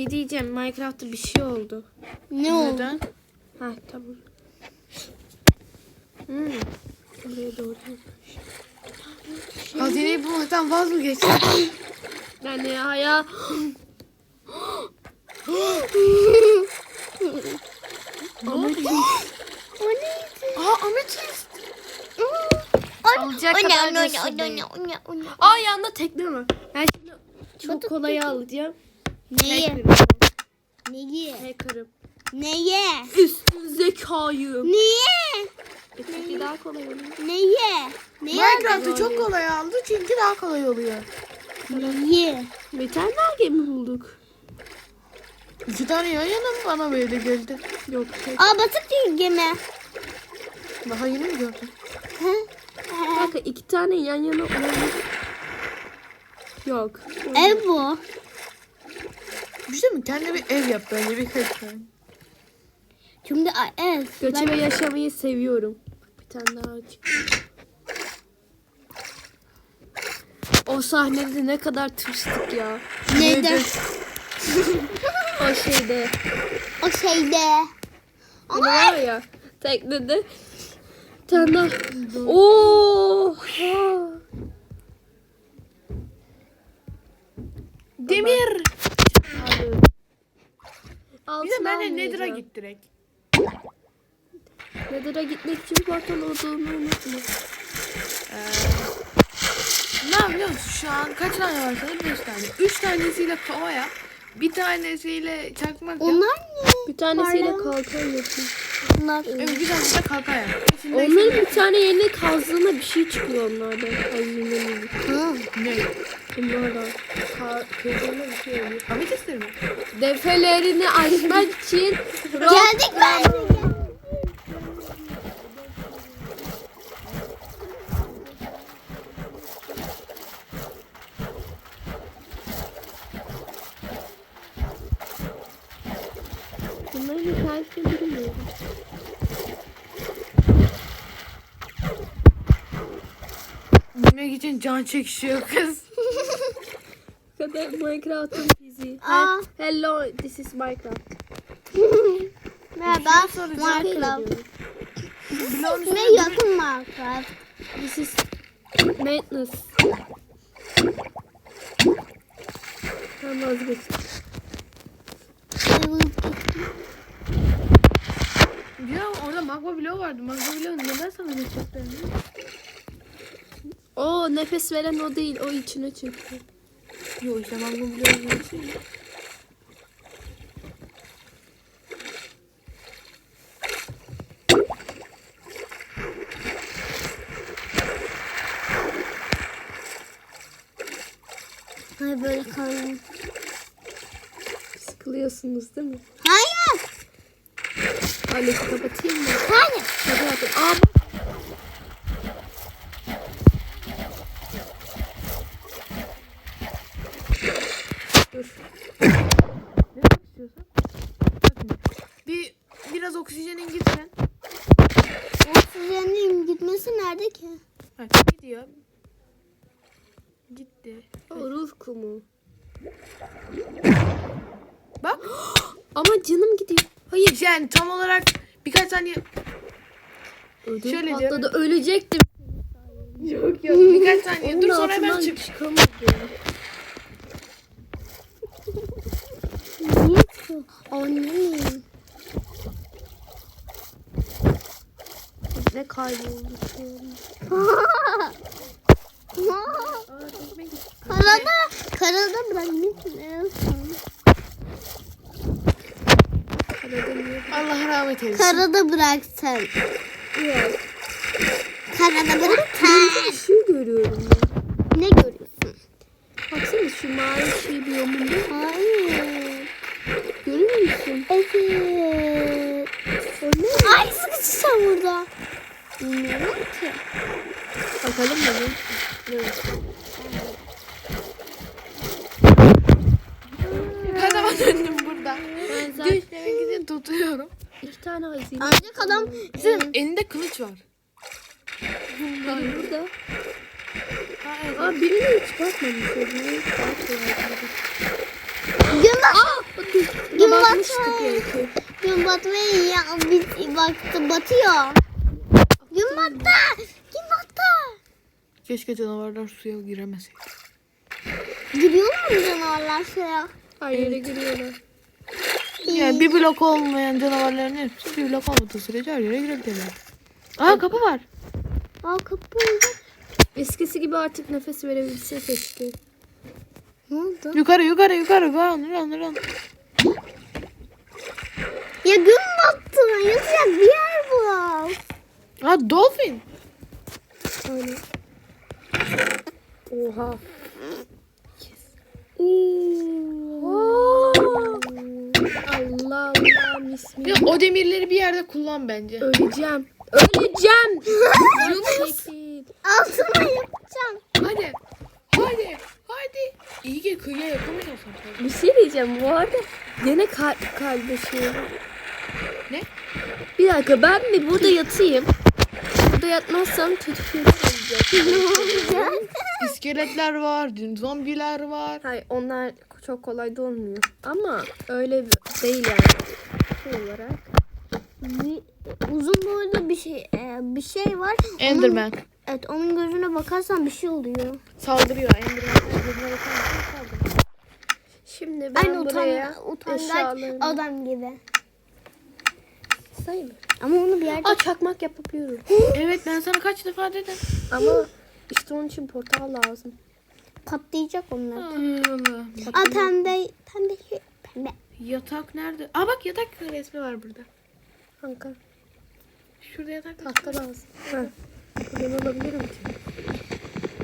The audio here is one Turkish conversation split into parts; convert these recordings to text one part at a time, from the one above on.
şey diyeceğim, Minecraft'ta bir şey oldu. Ne oldu? Neden? Ha tamam. Hmm. Buraya doğru. Hazineyi bulmaktan vaz mı geçtin? Yani ya ya. Ametist. O neydi? Aa ametist. Alacak kadar o da ne, o ne, değil. o ne, o ne. Aa yanında tekne var. Ben şimdi çok Çocuk kolay tekne. alacağım. Neyi? Neyi? Hacker'ım. Neye? Üstün zekayım. Niye? E, çünkü daha kolay oluyor. Neye? Neye? Minecraft'ı çok kolay aldı çünkü daha kolay oluyor. Niye? Bir tane daha gemi bulduk. İki tane yan yana mı bana böyle geldi? Yok tek. Aa batık değil gemi. Daha yeni mi gördün? Hı? Kanka iki tane yan yana olabilir. Yok. Ev bu. Bir şey mi? Kendine bir ev yap bence birkaç tane. Çünkü a- ev. Göçebe yaşamayı seviyorum. Bir tane daha çıktı. O sahnede ne kadar tırstık ya. Neydi? O şeyde. O şeyde. Hani var ya teknede. Bir tane daha. Oha. Demir. Bir Altına de ben de Nether'a almayacağım. git direkt. Nether'a gitmek için portal olduğunu unutma. Ne yapıyorsun? Şu an kaç tane var sana? Beş tane. Üç tanesiyle kovaya. Bir tanesiyle çakmak yap. Onlar ne? Bir tanesiyle Pardon. kalkan yapayım. Bunlar. Evet, bir tanesi de kalkan yap. İçinde Onların bir tane yerine kazdığında bir şey çıkıyor onlardan. Hazinenin. Hı. Ne? Bunlardan. Ka kazdığında bir şey oluyor. Ametistler mi? Defelerini açmak için Geldik ben. Bunların hikayesini bilmiyorum. Bilmek için can çekişiyor kız. Kadar Minecraft'ın fiziği. Aa. He- Hello, this is Minecraft. Merhaba. Minecraft. Bloğun Ne yakın Minecraft? This is Madness. Ben vazgeçtim. Ya orada magma bloğu vardı. Magma bloğu neden sana ne çıktı? O nefes veren o değil, o içine çıktı. Yok işte bloğu bir şey. Hayır böyle kalın. Sıkılıyorsunuz değil mi? Hayır. Alex kapatayım mı? Hayır. Hadi hadi. Aa, Dur. Ne demek istiyorsan? Bakın. Bir biraz oksijenin gitsen. Oksijenin gitmesi nerede ki? Bak gidiyor. Gitti. O ruh kumu. Bak. Ama canım gidiyor. Hayır. Yani tam olarak birkaç saniye Ödüm Şöyle patladı. Ölecektim. yok yok birkaç saniye dur sonra hemen çık. çıkamadım. Niye çıkıyor? Annem. Ne kayboldu. karada, karada bırakmışsın. Allah rahmet eylesin. Karada bıraktın. Yok. Karada bıraktın. Bir şey görüyorum ya. ne görüyorsun? Baksana şu mavi şey biyomunda. Hayır. Görüyor musun? Evet. O ne? Ay sıkışacağım burada. Bilmiyorum ki. Bakalım mı? Evet. Zaman döndüm burada. Ben zaten demek için tutuyorum. iki tane hazine. Ancak adam Senin elinde kılıç var. Biri burada. Ha evet. Aa birini hiç. Sözünü daha kolay buldum. Gün. Bakın. Gün batıyor. Gün ya biz baktı batıyor. Battı. Gün battı. Keşke canavarlar suya giremeseydi. Giriyorlar mı canavarlar suya? Her yere giriyorlar. Yani bir blok olmayan canavarların hepsi bir blok olmadığı sürece her yere girebilirler. Aa kapı var. Aa kapı oldu. Eskisi gibi artık nefes verebilse keşke. Ne oldu? Yukarı yukarı yukarı. Run run run. Ya gün battı. Yatacak bir yer bul. Aa dolphin. Aynen. Oha. Oo. Allah Allah Bir bismillah. o demirleri bir yerde kullan bence. Öleceğim. Öleceğim. Yunus. Çekil. Altına yapacağım. Hadi. Hadi. Hadi. İyi ki kıyıya tabii. Bir şey diyeceğim bu arada. Gene kalp kardeşim. Ne? Bir dakika ben mi burada yatayım? Burada yatmazsam kötü şey olacak. İskeletler var. Zombiler var. Hayır onlar çok kolay da olmuyor. Ama öyle değil yani. Şey olarak. Bir, uzun boylu bir şey e, bir şey var. Enderman. Onun, evet onun gözüne bakarsan bir şey oluyor. Saldırıyor. Enderman. Gözüne bakarsan saldırıyor. Şimdi ben Aynı buraya utan, utangaç adam gibi. sayayım. Ama onu bir yerde Aa çakmak yapabiliyorum. Evet ben sana kaç defa dedim. Ama işte onun için portal lazım. patlayacak onlar. Ay Allah. Aa pembe pembe pembe. Yatak nerede? Aa bak yatak resmi var burada. Kanka Şurada yatak. tahta lazım. Ha. Ben alabilirim ki.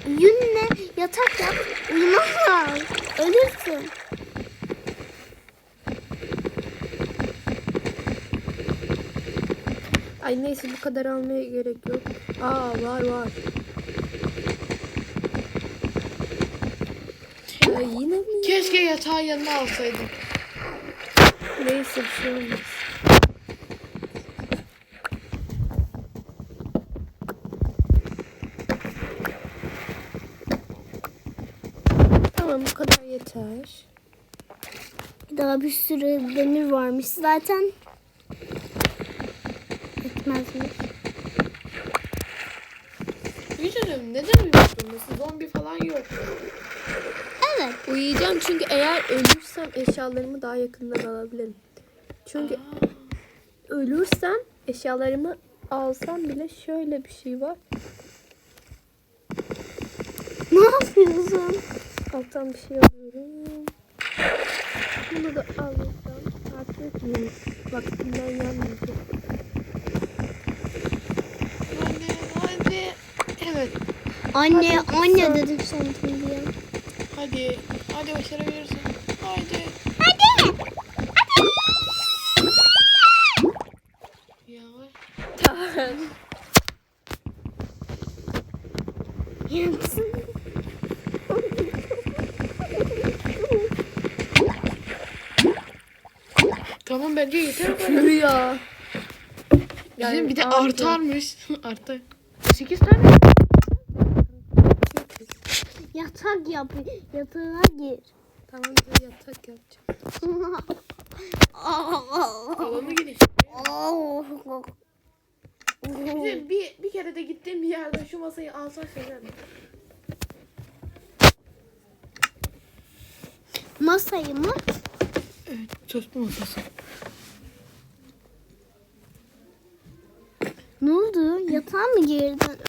Yünle yatak yap. Uyumaz. Ölürsün. Ay neyse bu kadar almaya gerek yok. Aa var var. Ya yine mi? Keşke yatağı yanına alsaydım. Neyse bir şey olmaz. Tamam bu kadar yeter. Daha bir sürü demir varmış zaten. Etmezmiş. Yücelim neden uyuyorsun? Nasıl zombi falan yok. Evet. Uyuyacağım çünkü eğer ölürsem eşyalarımı daha yakından alabilirim. Çünkü ölürsem eşyalarımı alsam bile şöyle bir şey var. Ne yapıyorsun? Alttan bir şey alıyorum. Bunu da alırsam artık yeni vaktinden yanmayacak. Hadi hadi. Evet. Anne Hadi anne sen. dedik sandım diye. Hadi. Hadi başarabilirsin. Hadi. Hadi. Yavaş. Yansın. Tamam bence yeter kadar. Rüya. Bizim bir de artarmış. Artar. 8 tane. Yatak yap. Yatağa gir. Tamam da yatak yapacağım. Alanı geniş. Bizim bir, bir kere de gittiğim bir yerde şu masayı alsan şeyler? Masayı mı? Evet. Çalışma masası. Ne oldu? Yatağa mı girdin?